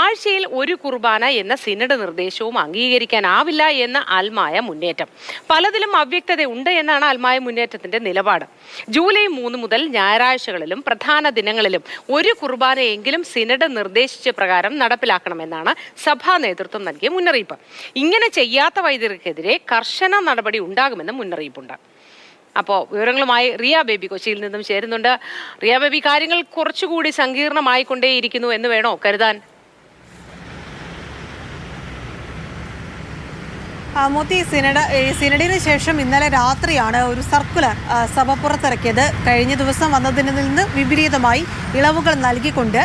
ആഴ്ചയിൽ ഒരു കുർബാന എന്ന സിനഡ് നിർദ്ദേശവും അംഗീകരിക്കാനാവില്ല എന്ന ആൽമായ മുന്നേറ്റം. പലതിലും അവ്യക്തത ഉണ്ട് എന്നാണ് ആൽമായ മുന്നേറ്റത്തിന്റെ നിലപാട്. ജൂലൈ മൂന്ന് മുതൽ ഞായറാഴ്ചകളിലും പ്രധാന ദിനങ്ങളിലും ഒരു കുർബാനയെങ്കിലും സിനഡ് നിർദ്ദേശിച്ച പ്രകാരം നടപ്പിലാക്കണമെന്നാണ് സഭാ നേതൃത്വം നൽകിയ മുന്നറിയിപ്പ്. ഇങ്ങനെ ചെയ്യാത്ത വൈദികർക്കെതിരെ കർശന നടപടി ഉണ്ടാകുമെന്ന് മുന്നറിയിപ്പുണ്ട്. അപ്പോൾ വിവരങ്ങളുമായി റിയ ബേബി കൊച്ചിയിൽ നിന്നും ചേരുന്നുണ്ട്. റിയ ബേബി കാര്യങ്ങൾ കുറച്ചുകൂടി സങ്കീർണമായിക്കൊണ്ടേയിരിക്കുന്നു എന്ന് വേണോ കരുതാൻ? മോത്തി സിനഡ സിനഡിന് ശേഷം ഇന്നലെ രാത്രിയാണ് ഒരു സർക്കുലർ സഭ പുറത്തിറക്കിയത്. കഴിഞ്ഞ ദിവസം വന്നതിൽ നിന്ന് വിപരീതമായി ഇളവുകൾ നൽകിക്കൊണ്ട്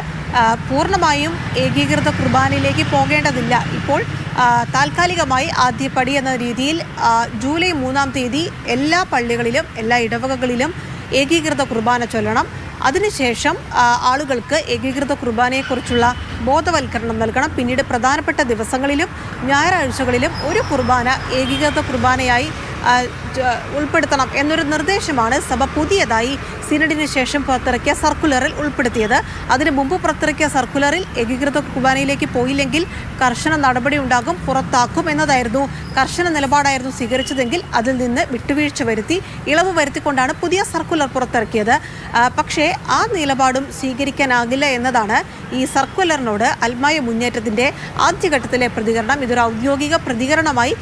പൂർണമായും ഏകീകൃത കുർബാനയിലേക്ക് പോകേണ്ടതില്ല. ഇപ്പോൾ താൽക്കാലികമായി ആദ്യപടി എന്ന രീതിയിൽ ജൂലൈ മൂന്നാം തീയതി എല്ലാ പള്ളികളിലും എല്ലാ ഇടവകകളിലും ഏകീകൃത കുർബാന ചൊല്ലണം. അതിനുശേഷം ആളുകൾക്ക് ഏകീകൃത കുർബാനയെക്കുറിച്ചുള്ള ബോധവൽക്കരണം നൽകണം. പിന്നീട് പ്രധാനപ്പെട്ട ദിവസങ്ങളിലും ഞായറാഴ്ചകളിലും ഒരു കുർബാന ഏകീകൃത കുർബാനയായി ഉൾപ്പെടുത്തണം എന്നൊരു നിർദ്ദേശമാണ് സഭ പുതിയതായി സിനഡിന് ശേഷം പുറത്തിറക്കിയ സർക്കുലറിൽ ഉൾപ്പെടുത്തിയത്. അതിനു മുമ്പ് പുറത്തിറക്കിയ സർക്കുലറിൽ ഏകീകൃത കുർബാനയിലേക്ക് പോയില്ലെങ്കിൽ കർശന നടപടി ഉണ്ടാകും പുറത്താക്കും എന്നതായിരുന്നു. കർശന നിലപാടായിരുന്നു സ്വീകരിച്ചതെങ്കിൽ അതിൽ നിന്ന് വിട്ടുവീഴ്ച വരുത്തി ഇളവ് വരുത്തിക്കൊണ്ടാണ് പുതിയ സർക്കുലർ പുറത്തിറക്കിയത്. പക്ഷേ ആ നിലപാടും സ്വീകരിക്കാനാകില്ല എന്നതാണ് ഈ സർക്കുലറിനോട് അൽമായ മുന്നേറ്റത്തിന്റെ ആദ്യഘട്ടത്തിലെ പ്രതികരണം. ഇതൊരു ഔദ്യോഗിക പ്രതികരണമായി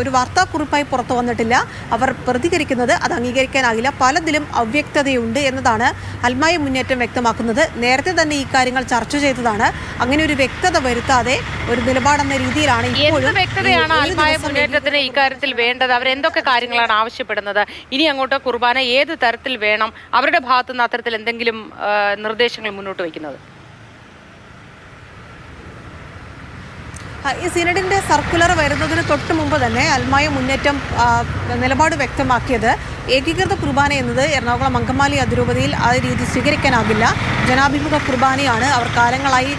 ഒരു വാർത്താക്കുറിപ്പായി പുറത്തു വന്നിട്ടില്ല. അവർ പ്രതികരിക്കുന്നത് അത് അംഗീകരിക്കാനാകില്ല. പലതിലും അവ്യക്തതയുണ്ട് എന്നതാണ് അൽമായ മുന്നേറ്റം വ്യക്തമാക്കുന്നത്. നേരത്തെ തന്നെ ഈ കാര്യങ്ങൾ ചർച്ച ചെയ്തതാണ്. അങ്ങനെ ഒരു വ്യക്തത വരുത്താതെ ഒരു നിലപാടെന്ന രീതിയിലാണ് ഇപ്പോഴും വ്യക്തതയാണ് അൽമായ മുന്നേറ്റത്തിന് ഇക്കാര്യത്തിൽ വേണ്ടത്? അവരെന്തൊക്കെ കാര്യങ്ങളാണ് ആവശ്യപ്പെടുന്നത്? ഇനി അങ്ങോട്ട് കുർബാന ഏത് തരത്തിൽ വേണം? അവരുടെ ഭാഗത്തുനിന്ന് അത്തരത്തിൽ എന്തെങ്കിലും നിർദ്ദേശങ്ങൾ മുന്നോട്ട് വയ്ക്കുന്നത്? ഈ സിനഡിന്റെ സർക്കുലർ വരുന്നതിന് തൊട്ട് മുമ്പ് തന്നെ അൽമായ മുന്നേറ്റം നിലപാട് വ്യക്തമാക്കിയത്. ഏകീകൃത കുർബാന എന്നത് എറണാകുളം അങ്കമാലി അതിരൂപതയിൽ ആ രീതി സ്വീകരിക്കാനാകില്ല. ജനാഭിമുഖ കുർബാനയാണ് അവർ കാലങ്ങളായി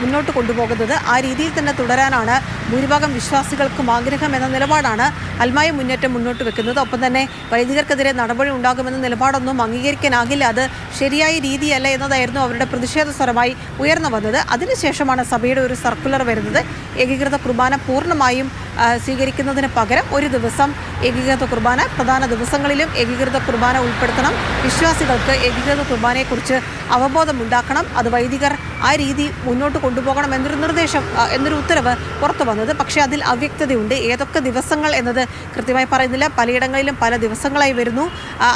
മുന്നോട്ട് കൊണ്ടുപോകുന്നത്. ആ രീതിയിൽ തന്നെ തുടരാനാണ് ഭൂരിഭാഗം വിശ്വാസികൾക്കും ആഗ്രഹം എന്ന നിലപാടാണ് അൽമായ മുന്നേറ്റം മുന്നോട്ട് വെക്കുന്നത്. ഒപ്പം തന്നെ വൈദികർക്കെതിരെ നടപടി ഉണ്ടാകുമെന്ന നിലപാടൊന്നും അംഗീകരിക്കാനാകില്ല. അത് ശരിയായ രീതിയല്ല എന്നതായിരുന്നു അവരുടെ പ്രതിഷേധ സ്വരമായി ഉയർന്നു വന്നത്. അതിനുശേഷമാണ് സഭയുടെ ഒരു സർക്കുലർ വരുന്നത്. ഏകീകൃത കുർബാന പൂർണമായും സ്വീകരിക്കുന്നതിന് പകരം ഒരു ദിവസം ഏകീകൃത കുർബാന പ്രധാന ദിവസങ്ങളിലും ഏകീകൃത കുർബാന ഉൾപ്പെടുത്തണം. വിശ്വാസികൾക്ക് ഏകീകൃത കുർബാനയെക്കുറിച്ച് അവബോധം ഉണ്ടാക്കണം അത് വൈദികർ ആ രീതി മുന്നോട്ട് കൊണ്ടുപോകണം എന്നൊരു നിർദ്ദേശം എന്നൊരു ഉത്തരവ് പുറത്തു വന്നത്. പക്ഷേ അതിൽ അവ്യക്തതയുണ്ട്. ഏതൊക്കെ ദിവസങ്ങൾ എന്നത് കൃത്യമായി പറയുന്നില്ല. പലയിടങ്ങളിലും പല ദിവസങ്ങളായി വരുന്നു.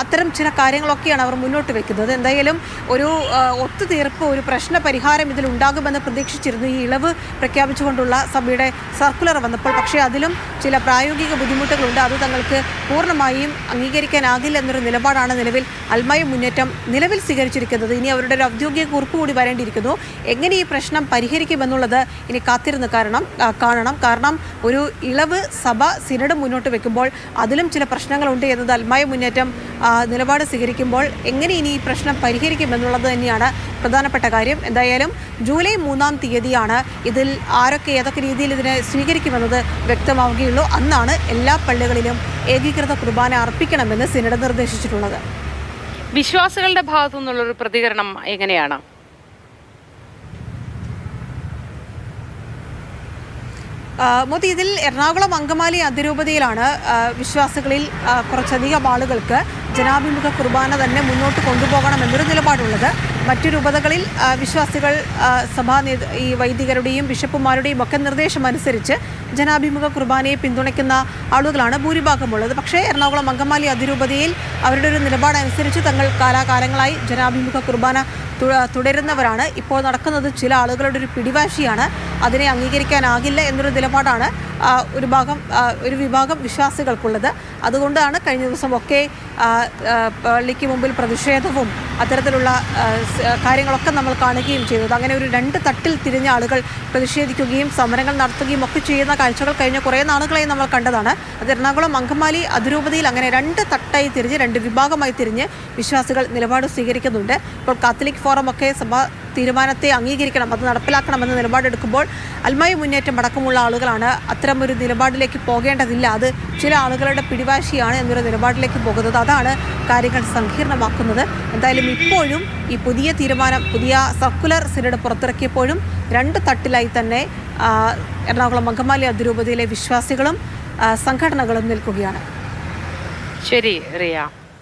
അത്തരം ചില കാര്യങ്ങളൊക്കെയാണ് അവർ മുന്നോട്ട് വെക്കുന്നത്. എന്തായാലും ഒരു ഒത്തുതീർപ്പ് ഒരു പ്രശ്ന പരിഹാരം ഇതിൽ ഉണ്ടാകുമെന്ന് പ്രതീക്ഷിച്ചിരുന്നു ഈ ഇളവ് പ്രഖ്യാപിച്ചുകൊണ്ടുള്ള സഭയുടെ സർക്കുലർ വന്നപ്പോൾ. പക്ഷേ അതിലും ചില പ്രായോഗിക ബുദ്ധിമുട്ടുകളുണ്ട്. അത് തങ്ങൾക്ക് പൂർണമായും അംഗീകരിക്കാനാകില്ല എന്നൊരു നിലപാടാണ് നിലവിൽ അൽമായ മുന്നേറ്റം നിലവിൽ സ്വീകരിച്ചിരിക്കുന്നത്. ഇനി അവരുടെ ഒരു ഔദ്യോഗിക കുറിപ്പ് കൂടി വരേണ്ടിയിരിക്കുന്നു. എങ്ങനെ ഈ പ്രശ്നം പരിഹരിക്കുമെന്നുള്ളത് ഇനി കാത്തിരുന്ന് കാരണം കാണണം. കാരണം ഒരു ഇളവ് സഭ സിനഡ് മുന്നോട്ട് വെക്കുമ്പോൾ അതിലും ചില പ്രശ്നങ്ങളുണ്ട് എന്നത് അൽമായ മുന്നേറ്റം നിലപാട് സ്വീകരിക്കുമ്പോൾ എങ്ങനെ ഇനി ഈ പ്രശ്നം പരിഹരിക്കുമെന്നുള്ളത് തന്നെയാണ് പ്രധാനപ്പെട്ട കാര്യം. എന്തായാലും ജൂലൈ മൂന്നാം തീയതിയാണ് ഇതിൽ ആരൊക്കെ ഏതൊക്കെ രീതിയിൽ ഇതിനെ സ്വീകരിക്കുമെന്നത് വ്യക്തമാവുകയുള്ളൂ. അന്നാണ് എല്ലാ പള്ളികളിലും ഏകീകൃത കുർബാന അർപ്പിക്കണമെന്ന് സിനഡ് നിർദ്ദേശിച്ചിട്ടുള്ളത്. വിശ്വാസികളുടെ ഭാഗത്തു നിന്നുള്ളൊരു പ്രതികരണം എങ്ങനെയാണ്? മോദി ഇതിൽ എറണാകുളം അങ്കമാലി അതിരൂപതയിലാണ് വിശ്വാസികളിൽ കുറച്ചധികം ആളുകൾക്ക് ജനാഭിമുഖ കുർബാന തന്നെ മുന്നോട്ട് കൊണ്ടുപോകണം എന്നൊരു നിലപാടുള്ളത്. മറ്റു രൂപതകളിൽ വിശ്വാസികൾ സഭാ ഈ വൈദികരുടെയും ബിഷപ്പുമാരുടെയും ഒക്കെ നിർദ്ദേശം അനുസരിച്ച് ജനാഭിമുഖ കുർബാനയെ പിന്തുണയ്ക്കുന്ന ആളുകളാണ് ഭൂരിഭാഗമുള്ളത്. പക്ഷേ എറണാകുളം അങ്കമാലി അതിരൂപതയിൽ അവരുടെ ഒരു നിലപാടനുസരിച്ച് തങ്ങൾ കാലാകാലങ്ങളായി ജനാഭിമുഖ കുർബാന തുടരുന്നവരാണ്. ഇപ്പോൾ നടക്കുന്നത് ചില ആളുകളുടെ ഒരു പിടിവാശിയാണ്. അതിനെ അംഗീകരിക്കാനാകില്ല എന്നൊരു നിലപാടാണ് ഒരു ഭാഗം ഒരു വിഭാഗം വിശ്വാസികൾക്കുള്ളത്. അതുകൊണ്ടാണ് കഴിഞ്ഞ ദിവസമൊക്കെ പള്ളിക്ക് മുമ്പിൽ പ്രതിഷേധവും അത്തരത്തിലുള്ള കാര്യങ്ങളൊക്കെ നമ്മൾ കാണുകയും ചെയ്തത്. അങ്ങനെ ഒരു രണ്ട് തട്ടിൽ തിരിഞ്ഞ ആളുകൾ പ്രതിഷേധിക്കുകയും സമരങ്ങൾ നടത്തുകയും ഒക്കെ ചെയ്യുന്ന കാഴ്ചകൾ കഴിഞ്ഞ കുറേ നാളുകളായി നമ്മൾ കണ്ടതാണ്. അത് എറണാകുളം അങ്കമാലി അതിരൂപതയിൽ അങ്ങനെ രണ്ട് തട്ടായി തിരിഞ്ഞ് രണ്ട് വിഭാഗമായി തിരിഞ്ഞ് വിശ്വാസികൾ നിലപാട് സ്വീകരിക്കുന്നുണ്ട്. ഇപ്പോൾ കാത്തലിക് ഫോറം ഒക്കെ സഭ തീരുമാനത്തെ അംഗീകരിക്കണം അത് നടപ്പിലാക്കണമെന്ന നിലപാടെടുക്കുമ്പോൾ അൽമായ മുന്നേറ്റം അടക്കമുള്ള ആളുകളാണ് അത്തരമൊരു നിലപാടിലേക്ക് പോകേണ്ടതില്ല. അത് ചില ആളുകളുടെ പിടിവാശിയാണ് എന്നൊരു നിലപാടിലേക്ക് പോകുന്നത്. അതാണ് കാര്യങ്ങൾ സങ്കീർണമാക്കുന്നത്. എന്തായാലും ഇപ്പോഴും ഈ പുതിയ തീരുമാനം പുതിയ സർക്കുലർ സിനഡ് പുറത്തിറക്കിയപ്പോഴും രണ്ട് തട്ടിലായി തന്നെ എറണാകുളം അങ്കമാലി അതിരൂപതയിലെ വിശ്വാസികളും സംഘടനകളും നിൽക്കുകയാണ്. ശരി റിയ.